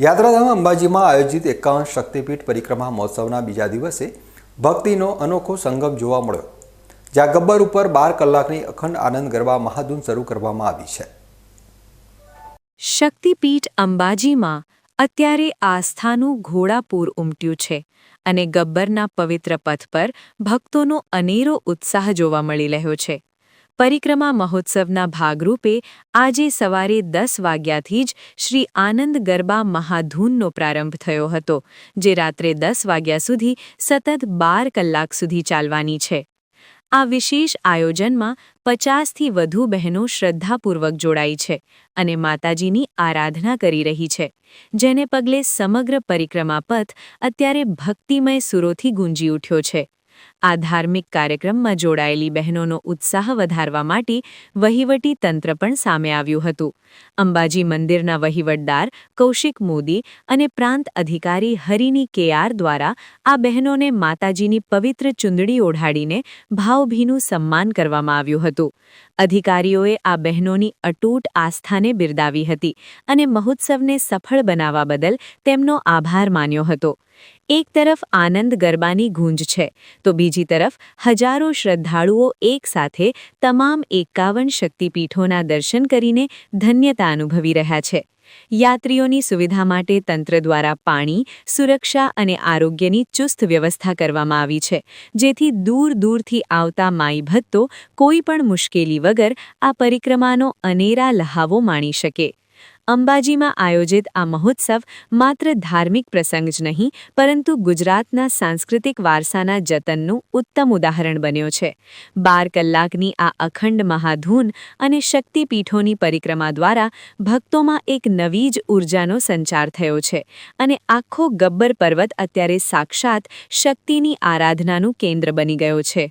યાત્રાધામ અંબાજીમાં આયોજિત એકાવન શક્તિપીઠ પરિક્રમા મહોત્સવના બીજા દિવસે ભક્તિનો અનોખો સંગમ જોવા મળ્યો, જ્યાં ગબ્બર ઉપર બાર કલાકની અખંડ આનંદ ગરબા મહાધૂન શરૂ કરવામાં આવી છે. શક્તિપીઠ અંબાજીમાં અત્યારે આસ્થાનું ઘોડાપૂર ઉમટ્યું છે અને ગબ્બરના પવિત્ર પથ પર ભક્તોનો અનેરો ઉત્સાહ જોવા મળી રહ્યો છે. પરિક્રમા મહોત્સવના ભાગરૂપે આજે સવારે દસ વાગ્યાથી જ શ્રી આનંદ ગરબા મહાધૂનનો પ્રારંભ થયો હતો, જે રાત્રે દસ વાગ્યા સુધી સતત બાર કલાક સુધી ચાલવાની છે. આ વિશેષ આયોજનમાં પચાસથી વધુ બહેનો શ્રદ્ધાપૂર્વક જોડાઈ છે અને માતાજીની આરાધના કરી રહી છે, જેને પગલે સમગ્ર પરિક્રમા પથ અત્યારે ભક્તિમય સુરોથી ગુંજી ઉઠ્યો છે. આ ધાર્મિક કાર્યક્રમમાં જોડાયેલી બહેનોનો ઉત્સાહ વધારવા માટે વહીવટી તંત્ર પણ સામે આવ્યું હતું. અંબાજી મંદિરના વહીવટદાર કૌશિક મોદી અને પ્રાંત અધિકારી હરિની કેઆર દ્વારા આ બહેનોને માતાજીની પવિત્ર ચુંદડી ઓઢાડીને ભાવભીનું સન્માન કરવામાં આવ્યું હતું. અધિકારીઓએ આ બહેનોની અટૂટ આસ્થાને બિરદાવી હતી અને મહોત્સવને સફળ બનાવવા બદલ તેમનો આભાર માન્યો હતો. એક તરફ આનંદ ગરબાની ગૂંજ છે, તો બીજી તરફ, હજારો શ્રદ્ધાળુઓ એકસાથે તમામ એકાવન શક્તિપીઠોના દર્શન કરીને ધન્યતા અનુભવી રહ્યા છે. યાત્રીઓની સુવિધા માટે તંત્ર દ્વારા પાણી, સુરક્ષા અને આરોગ્યની ચુસ્ત વ્યવસ્થા કરવામાં આવી છે, જેથી દૂર દૂરથી આવતા માઈ ભક્તો કોઈ પણ મુશ્કેલી વગર આ પરિક્રમાનો અનેરા લહાવો માણી શકે. અંબાજીમાં આયોજિત આ મહોત્સવ માત્ર ધાર્મિક પ્રસંગ જ નહીં, પરંતુ ગુજરાતના સાંસ્કૃતિક વારસાના જતનનું ઉત્તમ ઉદાહરણ બન્યો છે. બાર કલાકની આ અખંડ મહાધૂન અને શક્તિપીઠોની પરિક્રમા દ્વારા ભક્તોમાં એક નવી જ ઊર્જાનો સંચાર થયો છે અને આખો ગબ્બર પર્વત અત્યારે સાક્ષાત શક્તિની આરાધનાનું કેન્દ્ર બની ગયો છે.